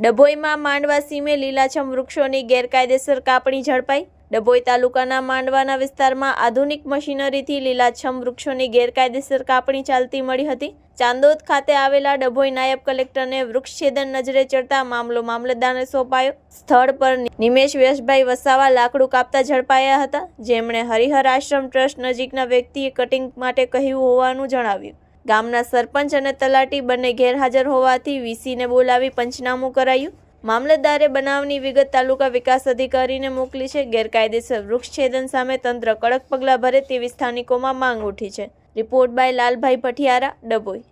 ડભોઈમાં માંડવા સીમે લીલાછમ વૃક્ષોની ગેરકાયદેસર કાપણી ઝડપાઈ. ડભોઈ તાલુકાના માંડવાના વિસ્તારમાં આધુનિક મશીનરીથી લીલાછમ વૃક્ષોની ગેરકાયદેસર કાપણી ચાલતી મળી હતી. ચાંદોદ ખાતે આવેલા ડભોઈ નાયબ કલેક્ટરને વૃક્ષછેદન નજરે ચડતા મામલો મામલતદારને સોંપાયો. સ્થળ પર નિમેશ યશભાઈ વસાવા લાકડું કાપતા ઝડપાયા હતા. જેમણે હરિહર આશ્રમ ટ્રસ્ટ નજીકના વ્યક્તિએ કટિંગ માટે કહ્યું હોવાનું જણાવ્યું. ગામના સરપંચ અને તલાટી બંને ગેરહાજર હોવાથી વીસીને બોલાવી પંચનામું કરાયું. મામલતદારે બનાવની વિગત તાલુકા વિકાસ અધિકારીને મોકલી છે. ગેરકાયદેસર વૃક્ષછેદન સામે તંત્ર કડક પગલાં ભરે તેવી સ્થાનિકોમાં માંગ ઉઠી છે. Report by Lalbhai Bhathiyara, Dabhoi.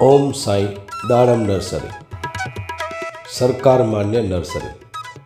ઓમ સાઈ દાડમ નર્સરી. સરકાર માન્ય નર્સરી.